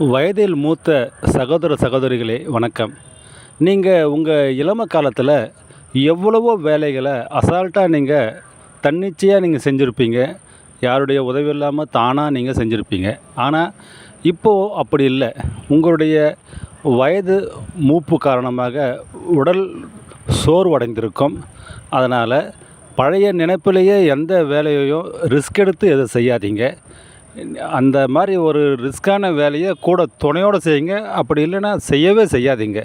வயதில் மூத்த சகோதர சகோதரிகளே வணக்கம். நீங்கள் உங்கள் இளம காலத்தில் எவ்வளவோ வேலைகளை அசால்ட்டாக நீங்கள் தன்னிச்சையாக நீங்கள் செஞ்சுருப்பீங்க. யாருடைய உதவி இல்லாமல் தானாக நீங்கள் செஞ்சுருப்பீங்க. ஆனால் இப்போது அப்படி இல்லை. உங்களுடைய வயது மூப்பு காரணமாக உடல் சோர்வடைந்திருக்கும். அதனால் பழைய நினைப்பிலேயே எந்த வேலையையும் ரிஸ்க் எடுத்து எதை செய்யாதீங்க. அந்த மாதிரி ஒரு ரிஸ்க்கான வேலையை கூட துணையோடு செய்யுங்க. அப்படி இல்லைன்னா செய்யவே செய்யாதீங்க.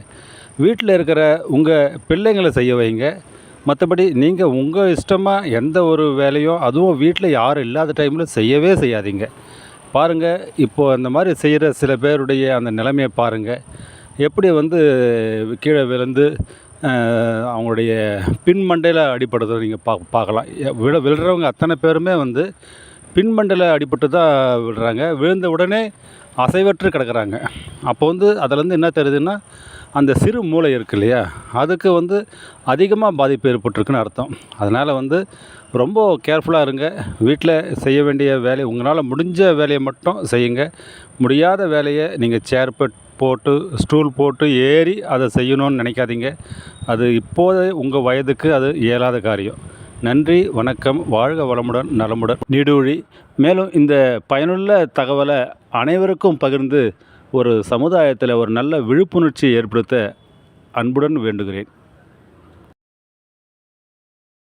வீட்டில் இருக்கிற உங்கள் பிள்ளைங்களை செய்ய வைங்க. மற்றபடி நீங்கள் உங்கள் இஷ்டமாக எந்த ஒரு வேலையும் அதுவும் வீட்டில் யாரும் இல்லாத டைமில் செய்யவே செய்யாதீங்க. பாருங்கள் இப்போது அந்த மாதிரி செய்கிற சில பேருடைய அந்த நிலைமையை பாருங்கள் எப்படி வந்து கீழே விழுந்து அவங்களுடைய பின் மண்டையில் அடிப்படுறதை நீங்கள் பா பார்க்கலாம். எ- விழ விழுறவங்க அத்தனை பேருமே வந்து பின்மண்டல அடிபட்டு தான் விழுறாங்க விழுந்த உடனே அசைவற்று கிடக்குறாங்க. அப்போ வந்து அதுலேருந்து என்ன தெரியுதுன்னா அந்த சிறு மூளை இருக்கு இல்லையா? அதுக்கு வந்து அதிகமாக பாதிப்பு ஏற்பட்டிருக்குன்னு அர்த்தம். அதனால் வந்து ரொம்ப கேர்ஃபுல்லாக இருங்க. வீட்டில் செய்ய வேண்டிய வேலை உங்களால் முடிஞ்ச வேலையை மட்டும் செய்யுங்க. முடியாத வேலையை நீங்கள் சேர்பட் போட்டு ஸ்டூல் போட்டு ஏறி அதை செய்யணும்னு நினைக்காதீங்க. அது இப்போது உங்கள் வயதுக்கு அது இயலாத காரியம். நன்றி வணக்கம் வாழ்க வளமுடன் நலமுடன். நீடூழி மேலும் இந்த பயனுள்ள தகவலை அனைவருக்கும் பகிர்ந்து ஒரு சமுதாயத்தில் ஒரு நல்ல விழிப்புணர்ச்சியை ஏற்படுத்த அன்புடன் வேண்டுகிறேன்.